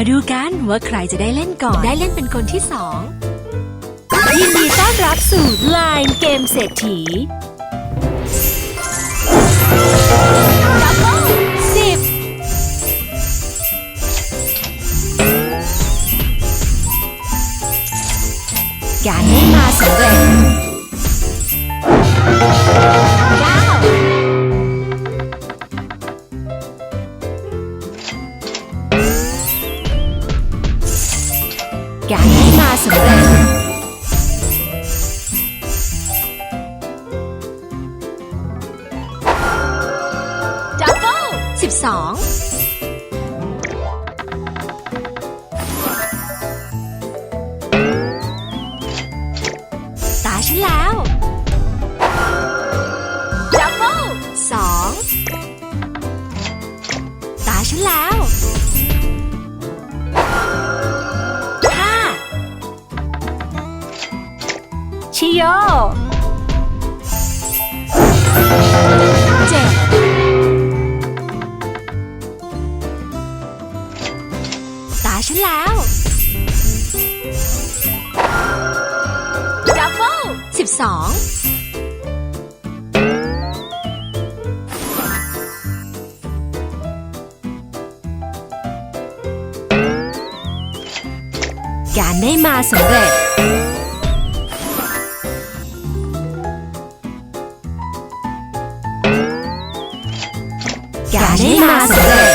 มาดูกันว่าใครจะได้เล่นก่อน ได้เล่นเป็นคนที่สองยินดีต้อนรับสู่ Line เกมเศรษฐีสิบการได้มาสำเร็จ การที่มาสำเร็จดับเบิลสิบสอง ชิโยเจ็ดตาฉันแล้วดับเบิลสิบสองการได้มาสำเร็จ การได้มาสำเร็จ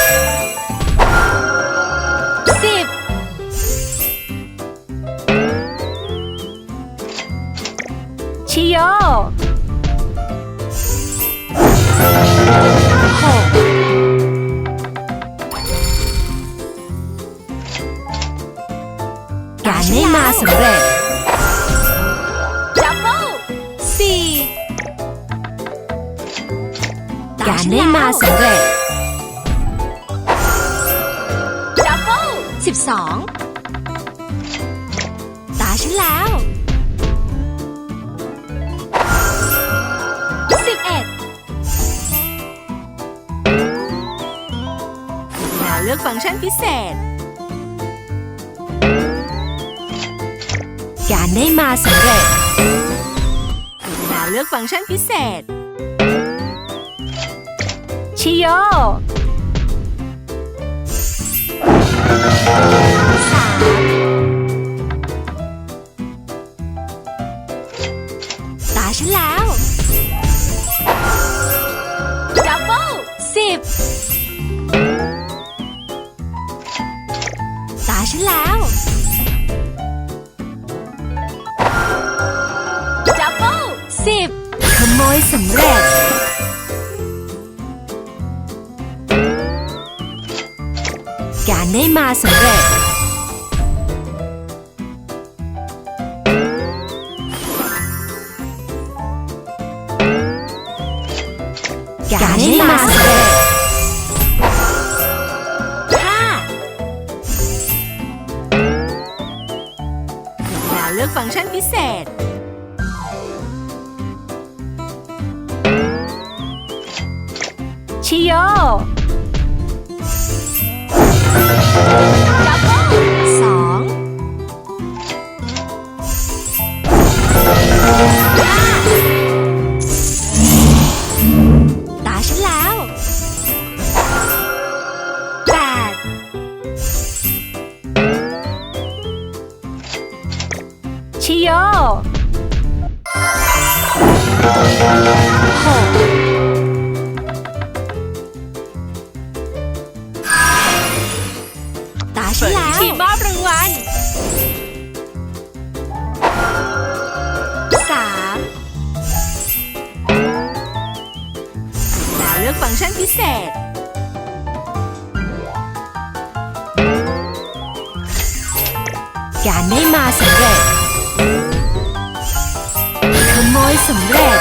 สิบ 12 ตาฉันแล้ว 11 แล้วเลือกฟังก์ชันพิเศษ การได้มาสำเร็จ แล้วเลือกฟังก์ชันพิเศษ ชิโย ตาฉันแล้วดับเบิลสิบตาฉันแล้วดับเบิลสิบขโมยสำเร็จ ได้มาสำเร็จ การได้มาสำเร็จห้าแล้วเลือกฟังก์ชันพิเศษชิโย สองห้าตาฉันแล้วแปดชิโยหก ฉันแล้วทีมมอบรางวัลสามแล้วเลือกฟังก์ชันพิเศษ การได้มาสำเร็จ ขโมยสำเร็จ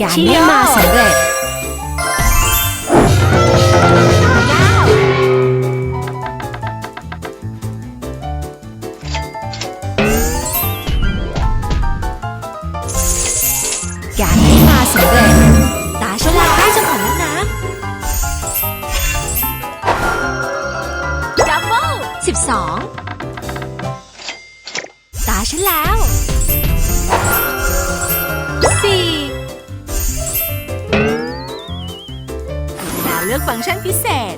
การได้มาสำเร็จ กาได้มาสำเร็จ ตาฉลาได้จังหวแล้วนะดับเบิลสิบสองตาฉันแล้ว ลือกฟังก์ชันพิเศษ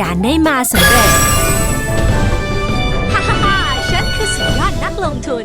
การได้มาสำเร็จ ฮ่าฮ่าฮ่าฉันคือสุดยอดนักลงทุน